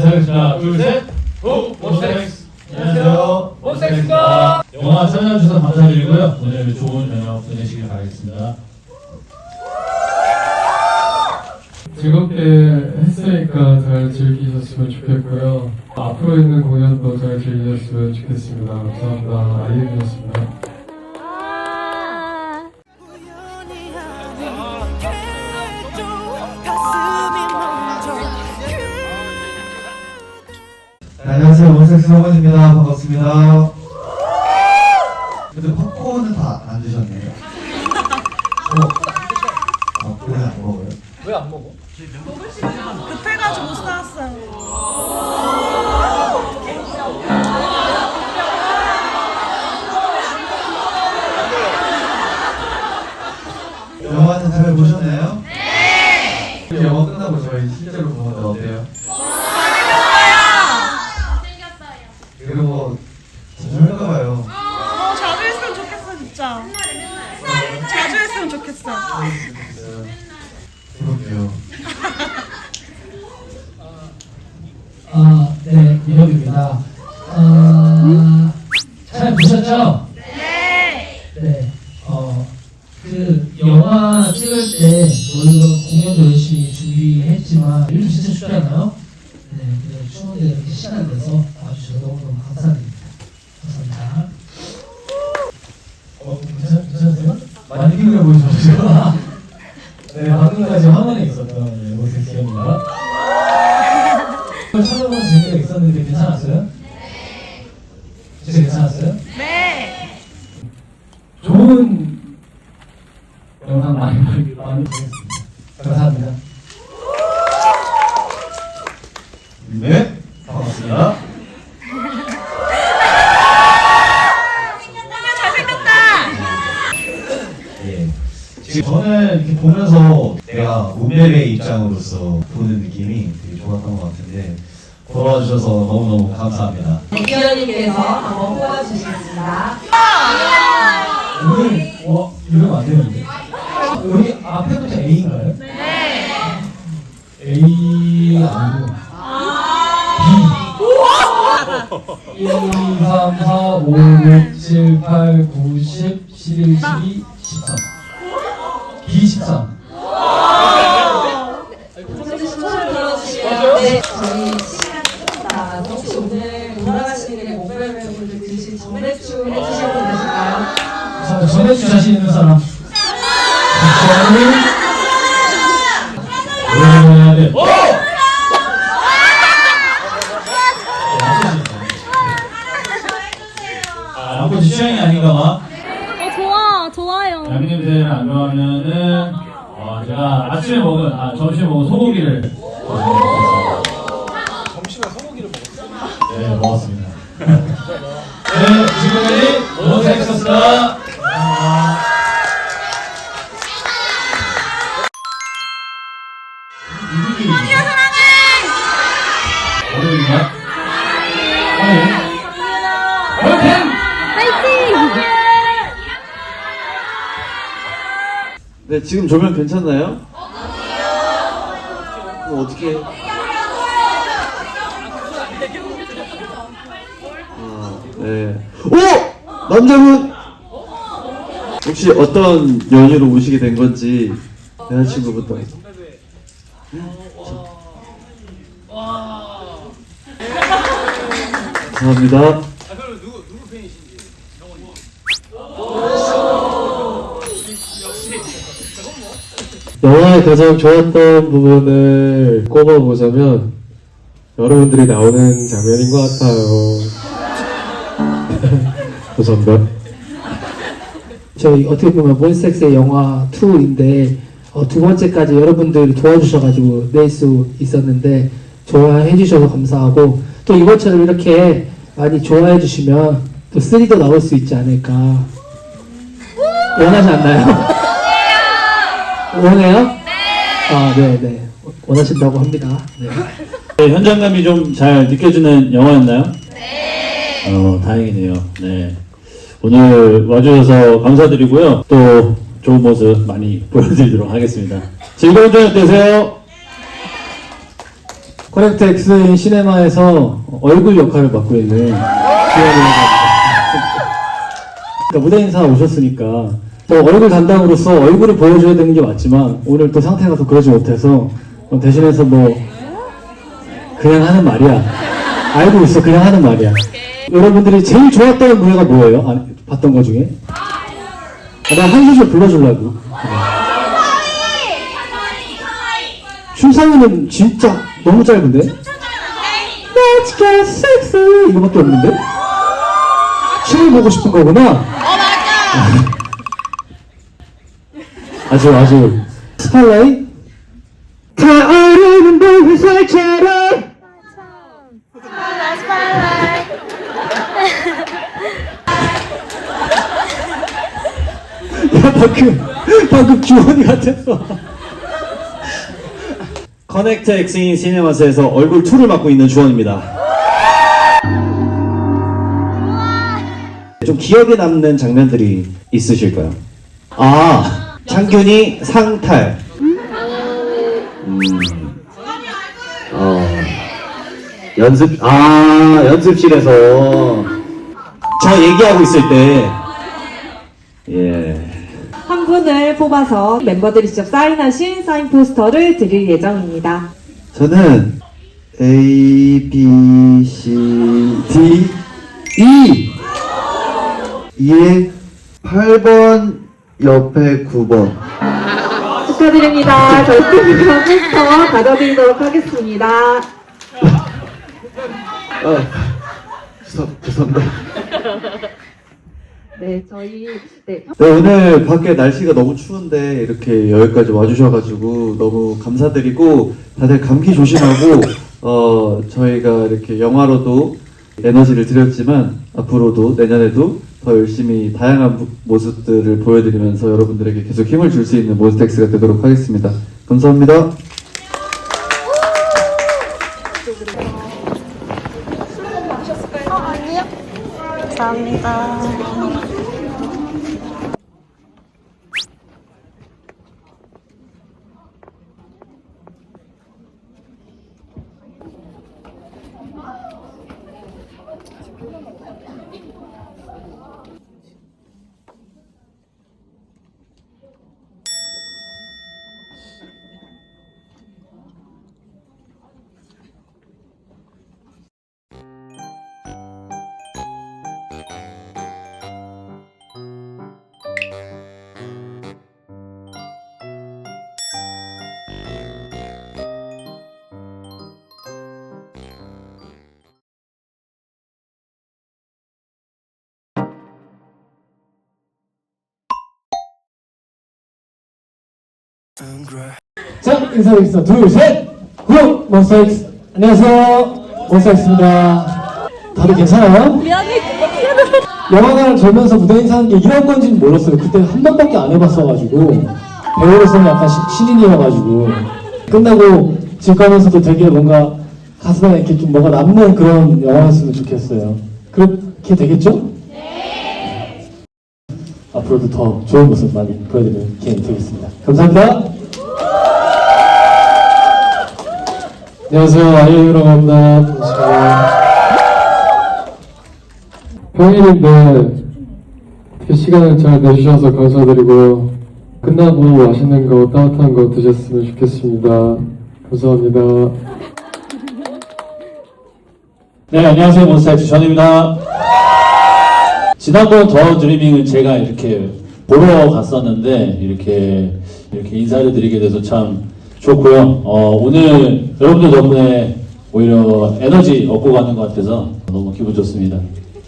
인사드리겠습니다. 둘, 셋. 오, 원스택스. 안녕하세요. 원스택스입니다. 영화 찾아주셔서 감사드리고요. 오늘 좋은 저녁 보내시길 바라겠습니다. 즐겁게 했으니까 잘 즐기셨으면 좋겠고요. 앞으로 있는 공연도 잘 즐기셨으면 좋겠습니다. 감사합니다. 아이유였습니다. 성원입니다. 반갑습니다. 근데 팝콘은 다 안 드셨네요. 어, 아, 그래 안 먹어요? 급해가지고 못 사왔어요. 영화는 잘 보셨나요? 네! 영화 끝나고 저희 실제로 보는데 어때요? 그리고 뭐 자주 할까봐요. 어, 자주 했으면 좋겠어, 진짜. 자주 했으면 좋겠어. 해볼게요. 아, 네, 이혁입니다. 아, 잘 보셨죠? 네. 네. 어, 그 영화 찍을 때 물론 공연도 열심히 준비했지만 요즘 진짜 춥잖아요. 네, 그 추운데 이렇게 시간 내서 와주셔서 너무너무 감사드립니다. 감사합니다. 어, 괜찮, 괜찮으세요? 많이 피곤해 보이셔가지고. 네, 방금까지 화면에 있었던 네, 모습 기억입니다. 찾아보는 재미가 있었는데 괜찮았어요? 네. 진짜 괜찮았어요? 네. 좋은 영상 많이 많이 많이 보겠습니다. 감사합니다. 네, 반갑습니다. 잘생겼다. 예. 지금 저는 이렇게 보면서 내가 문별의 입장으로서 보는 느낌이 되게 좋았던 것 같은데 돌아와 주셔서 너무너무 감사합니다. 기현님께서 한번 뽑아주시겠습니다. 오늘 어 이러면 안 되는데. 여기 앞에부터 A인 아, 양꼬치 취향이 아닌가 봐. 어 좋아 좋아요. 양냄새를 안 좋아하면은 어, 제가 아침에 먹은 아 점심에 먹은 소고기를 점심에 소고기를 먹었어요? 네 먹었습니다. 네 지금까지 모색스였습니다. 네, 지금 조명 괜찮나요? 뭐 어떻게? 아, 네. 오! 남자분! 혹시 어떤 연유로 오시게 된 건지 여자친구부터. 감사합니다. 영화의 가장 좋았던 부분을 꼽아보자면 여러분들이 나오는 장면인 것 같아요. 감사합니다. 저희 어떻게 보면 몬스텍스의 영화 2인데 어, 두 번째까지 여러분들이 도와주셔가지고 낼 수 있었는데 좋아해 주셔서 감사하고 또 이번처럼 이렇게 많이 좋아해 주시면 또 3도 나올 수 있지 않을까 원하지 않나요? 원해요? 네. 아, 네, 네. 원하신다고 합니다. 네. 네, 현장감이 좀 잘 느껴지는 영화였나요? 네. 어, 다행이네요. 네. 오늘 와주셔서 감사드리고요. 또 좋은 모습 많이 보여드리도록 하겠습니다. 즐거운 저녁 되세요. 커넥트 엑스인 시네마에서 얼굴 역할을 맡고 있는 기현이라고 그러니까 무대 인사 오셨으니까 또 얼굴 담당으로서 얼굴을 보여줘야 되는 게 맞지만 오늘 또 상태가 또 그러지 못해서 어, 대신해서 뭐 그냥 하는 말이야 알고 있어 그냥 하는 말이야 여러분들이 제일 좋았던 무대가 뭐예요? 아니, 봤던 거 중에? 아, 나한 소절 불러주려고 춤사위는 진짜 너무 짧은데? 이거밖에 없는데? 춤을 보고 싶은 거구나? 어 맞아 아주 아주 스팔라이? 타오르는 불살처럼 야 방금 방금 기원이 같았어 커넥트 엑스인 시네마스에서 얼굴 2를 맡고 있는 주원입니다. 좀 기억에 남는 장면들이 있으실까요? 아, 창균이 상탈. 음. 어. 연습, 아, 연습실에서. 저 얘기하고 있을 때. 예. 한 분을 뽑아서 멤버들이 직접 사인하신 사인 포스터를 드릴 예정입니다. 저는 A, B, C, D, E. 2에 8번 옆에 9번. 축하드립니다. 저희 팀에서 포스터 가져드리도록 하겠습니다. 아, 죄송, 죄송합니다. 네, 저희 네, 네, 오늘 밖에 날씨가 너무 추운데 이렇게 여기까지 와주셔가지고 너무 감사드리고 다들 감기 조심하고 어 저희가 이렇게 영화로도 에너지를 드렸지만 앞으로도 내년에도 더 열심히 다양한 부- 모습들을 보여드리면서 여러분들에게 계속 힘을 줄 수 있는 몬스텍스가 되도록 하겠습니다. 감사합니다. 감사합니다. 자, 인사드리겠습니다. 둘, 셋! 구! 몬스타엑스! 안녕하세요. 몬스타엑스입니다. 다들 괜찮아요? 미안해. 영화관을 돌면서 무대 인사하는 게 이런 건지는 몰랐어요. 그때 한 번밖에 안 해봤어가지고. 배우로서는 약간 시- 신인이어가지고. 끝나고 집 가면서도 되게 뭔가 가슴에 이렇게 좀 뭐가 남는 그런 영화였으면 좋겠어요. 그렇게 되겠죠? 네! 앞으로도 더 좋은 모습 많이 보여드리는 기회 되겠습니다. 감사합니다. 안녕하세요. 아이유라고 합니다. 반갑습니다. 평일인데 이렇게 시간을 잘 내주셔서 감사드리고요. 끝나고 맛있는 거 따뜻한 거 드셨으면 좋겠습니다. 감사합니다. 네, 안녕하세요. 몬스타엑스 전입니다. 지난번 더 드리밍은 제가 이렇게 보러 갔었는데 이렇게 이렇게 인사를 드리게 돼서 참 좋고요. 어, 오늘 여러분들 덕분에 오히려 에너지 얻고 가는 것 같아서 너무 기분 좋습니다.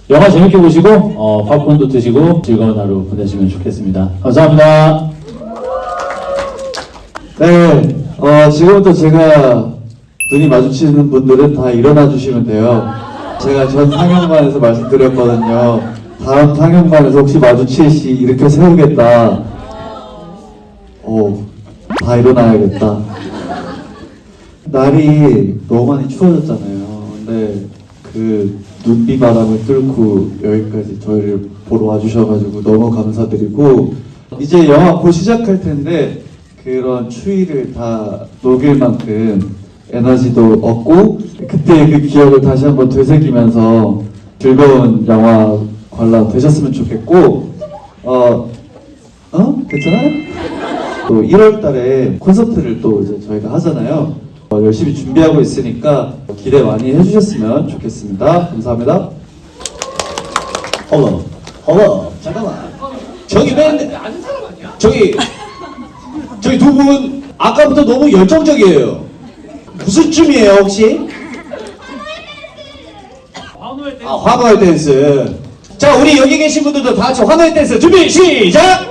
영화 재밌게 보시고 어, 팝콘도 드시고 즐거운 하루 보내시면 좋겠습니다. 감사합니다. 네, 어, 지금부터 제가 눈이 마주치는 분들은 다 일어나 주시면 돼요. 제가 전 상영관에서 말씀드렸거든요. 다음 상영관에서 혹시 마주칠 시 이렇게 세우겠다. 오, 다 일어나야겠다. 날이 너무 많이 추워졌잖아요. 근데 그 눈비 바람을 뚫고 여기까지 저희를 보러 와주셔가지고 너무 감사드리고 이제 영화 곧 시작할 텐데 그런 추위를 다 녹일 만큼 에너지도 얻고 그때 그 기억을 다시 한번 되새기면서 즐거운 영화 관람 되셨으면 좋겠고 어 어? 괜찮아요? 또 1월 달에 콘서트를 또 이제 저희가 하잖아요. 어, 열심히 준비하고 있으니까 기대 많이 해주셨으면 좋겠습니다. 감사합니다. 헐러, 헐러, 잠깐만. 저기 맨, 저기, 저기 두 분, 아까부터 너무 열정적이에요. 무슨 춤이에요, 혹시? 아, 환호의 댄스. 자, 우리 여기 계신 분들도 다 같이 환호의 댄스 준비, 시작!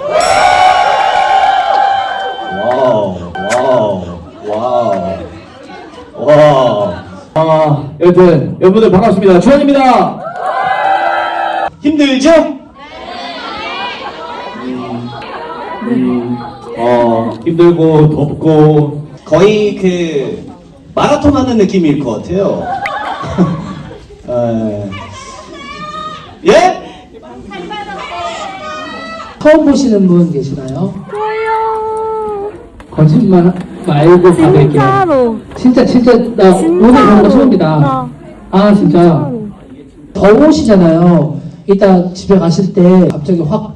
와우, 와우, 와우, 와우. 아, 여러분, 여러분들 반갑습니다. 주원입니다. 힘들죠? 음, 어, 힘들고 덥고 거의 그 마라톤 하는 느낌일 것 같아요. 에, 예? 처음 보시는 분 계시나요? 저요. 거짓말 말고 받을게요. 진짜로. 진짜, 진짜, 나 오늘 보는 거 처음이다. 나. 아, 진짜. 더우시잖아요. 이따 집에 가실 때 갑자기 확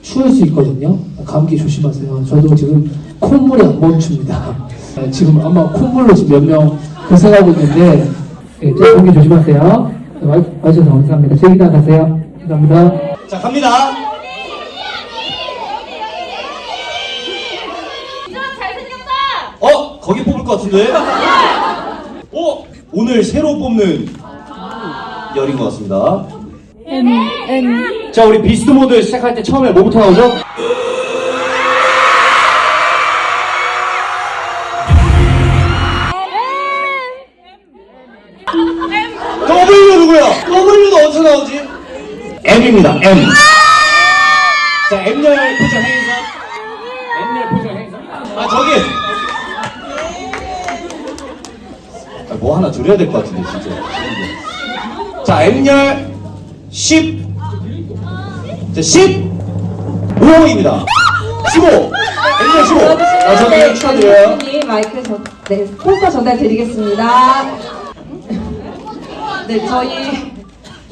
추울 수 있거든요. 감기 조심하세요. 저도 지금 콧물이 안 멈춥니다. 네, 지금 아마 콧물로 지금 몇 명 고생하고 있는데, 네, 좀 감기 조심하세요. 네, 와- 와주셔서 감사합니다. 즐기다 가세요. 감사합니다. 자, 갑니다. 어? 거기 뽑을 것 같은데? 어? 오늘 새로 뽑는 열인 것 같습니다. M, M. 자, 우리 비스트 모드 시작할 때 처음에 뭐부터 나오죠? W 누구야? W도 어디서 나오지? M입니다. M. 자, M열 포션 행사. M열 포션 행사. 아, 저기. 아, 뭐 하나 드려야 될 것 같은데, 진짜. 자, M열 10. 자, 15입니다. 15. M열 15. 아, 저기 축하드려요. 님 마이크 전, 네, 포스터 전달 드리겠습니다. 네, 저희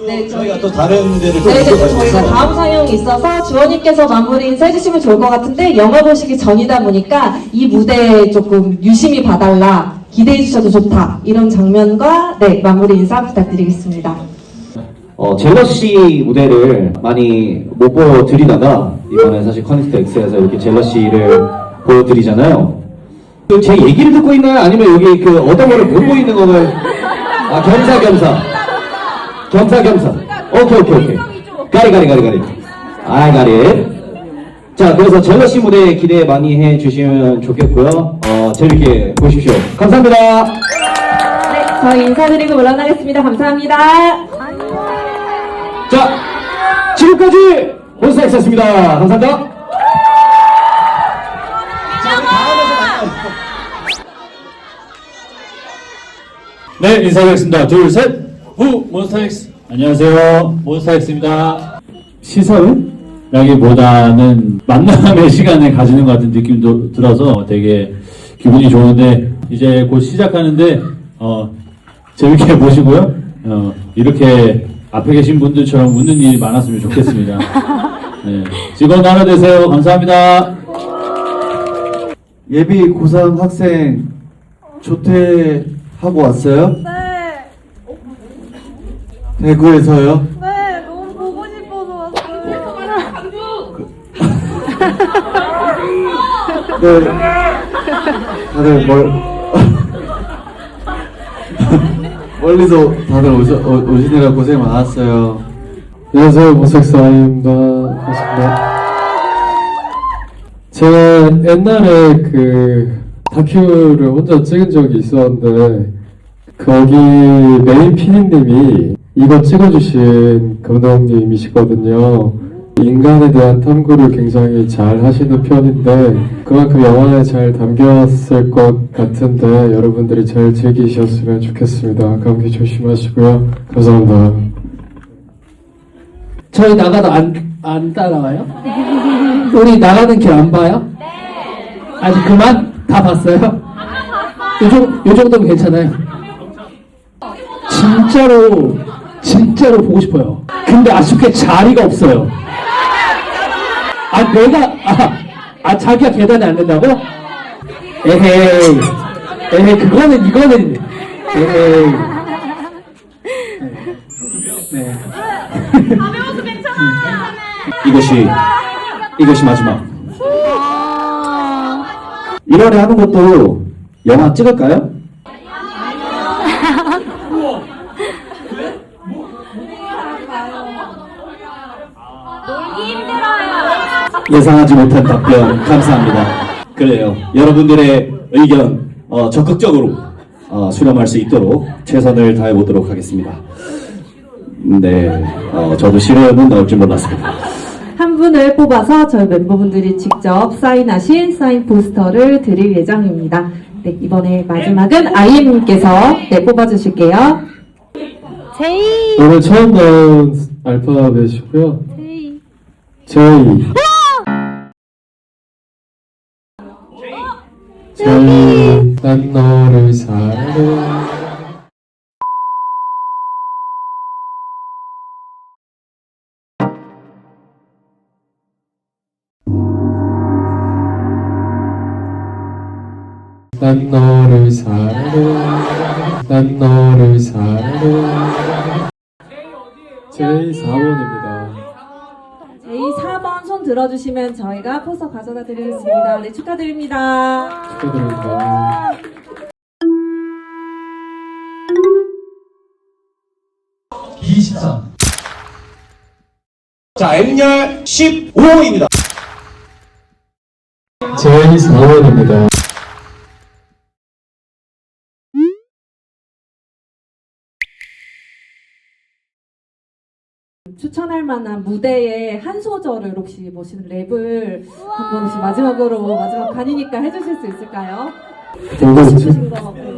네, 저희가 또 다른 데를 또 네, 네, 저희가. 다음 상영이 있어서 주원님께서 마무리 인사해주시면 좋을 것 같은데 영화 보시기 전이다 보니까 이 무대에 조금 유심히 봐달라 기대해 주셔도 좋다. 이런 장면과 네 마무리 인사 부탁드리겠습니다. 어, 젤러시 무대를 많이 못 보여드리다가 이번에 사실 커넥트 X에서 이렇게 젤러시를 보여드리잖아요. 그 제 얘기를 듣고 있나요? 아니면 여기 그 어떤 거를 보고 있는 거를 아 겸사겸사. 겸사겸사. 오케이 오케이 오케이. 가리 가리 가리 가리. 아이 가리. 자 그래서 젤러시 무대 기대 많이 해주시면 좋겠고요. 어 재밌게 보십시오 감사합니다 네, 저희 인사드리고 물러나겠습니다. 감사합니다. 자 지금까지 몬스타엑스였습니다 감사합니다. 네, 인사드리겠습니다. 둘, 셋! 후! 몬스타엑스! 안녕하세요. 몬스타엑스입니다. 시선? 라기보다는 만남의 시간을 가지는 것 같은 느낌도 들어서 되게 기분이 좋은데, 이제 곧 시작하는데, 어, 재밌게 보시고요. 어, 이렇게 앞에 계신 분들처럼 웃는 일이 많았으면 좋겠습니다. 네. 즐거운 하루 되세요. 감사합니다. 예비 고3 학생 조퇴하고 왔어요? 네. 대구에서요? 네. 너무 보고 싶어서 왔어요. 네. 다들 멀 멀리서 다들 오셔, 오, 오시느라 고생 많았어요. 안녕하세요, 모색스 아이입니다. 반갑습니다. 제가 옛날에 그 다큐를 혼자 찍은 적이 있었는데 거기 메인 PD님이 이거 찍어주신 감독님이시거든요. 인간에 대한 탐구를 굉장히 잘 하시는 편인데 그만큼 영화에 잘 담겼을 것 같은데 여러분들이 잘 즐기셨으면 좋겠습니다. 감기 조심하시고요. 감사합니다. 저희 나가도 안, 안 따라와요? 우리 나가는 길 안 봐요? 네. 아직 그만? 다 봤어요? 요, 정, 요 정도면 괜찮아요. 진짜로, 진짜로 보고 싶어요. 근데 아쉽게 자리가 없어요. 아, 내가, 아, 아 자기가 계단에 앉는다고? 에헤이. 에헤이, 그거는, 이거는, 에헤이. 네. 이것이 이것이 마지막. 아. 1월에 하는 것도 영화 찍을까요? 예상하지 못한 답변 감사합니다. 그래요. 여러분들의 의견 어, 적극적으로 어, 수렴할 수 있도록 최선을 다해 보도록 하겠습니다. 네, 어, 저도 실현은 나올 줄 몰랐습니다. 한 분을 뽑아서 저희 멤버분들이 직접 사인하신 사인 포스터를 드릴 예정입니다. 네, 이번에 마지막은 아이엠님께서 네, 뽑아주실게요. 제이. 오늘 처음 나온 알파벳이고요. 제이. 제이. 제이. 난 너를 사랑해. 난 너를 사랑해. 난 너를 사랑해. 제이 4번입니다. 제이 4번 손 들어주시면 저희가 포스터 가져다 드리겠습니다. 네, 축하드립니다. 축하드립니다. 자, M열 15호입니다. 제이 4번입니다. 추천할 만한 무대의 한 소절을 혹시 모시는 랩을 한번 혹시 마지막으로 마지막 간이니까 해주실 수 있을까요? 거 같고.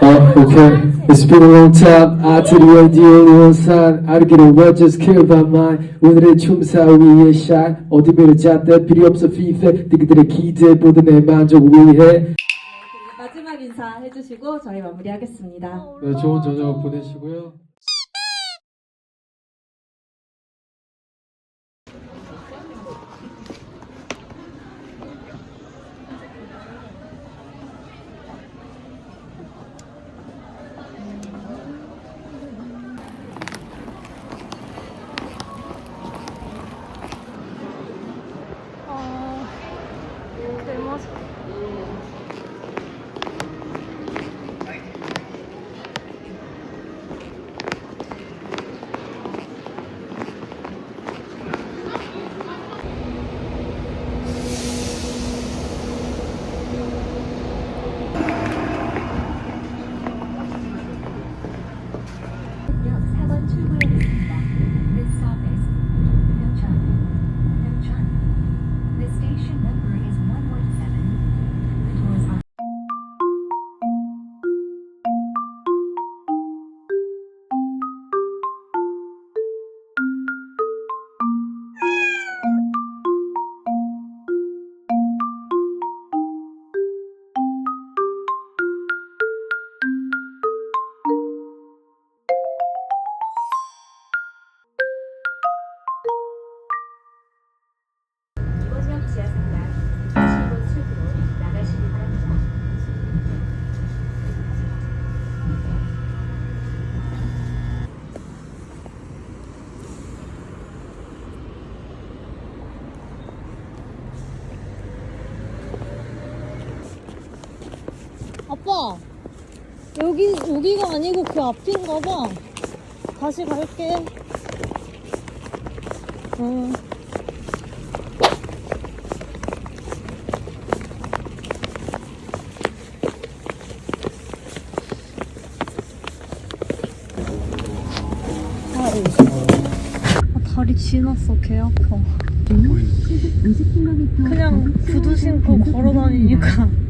어, 오케이. It's been a long time. I to the ideal one sign. I get a word just kill my mind. 오늘의 춤사 위에. 어디 배를 잣대 필요 없어 피fe. 너희들의 기대보다 내 만족 위해. 마지막 인사 해주시고 저희 마무리하겠습니다. 네, 좋은 저녁 보내시고요. 아빠. 여기 여기가 아니고 그 앞인가 봐. 다시 갈게. 어. 아, 다리 지났어. 개 아파. 그냥 구두 신고 걸어 다니니까.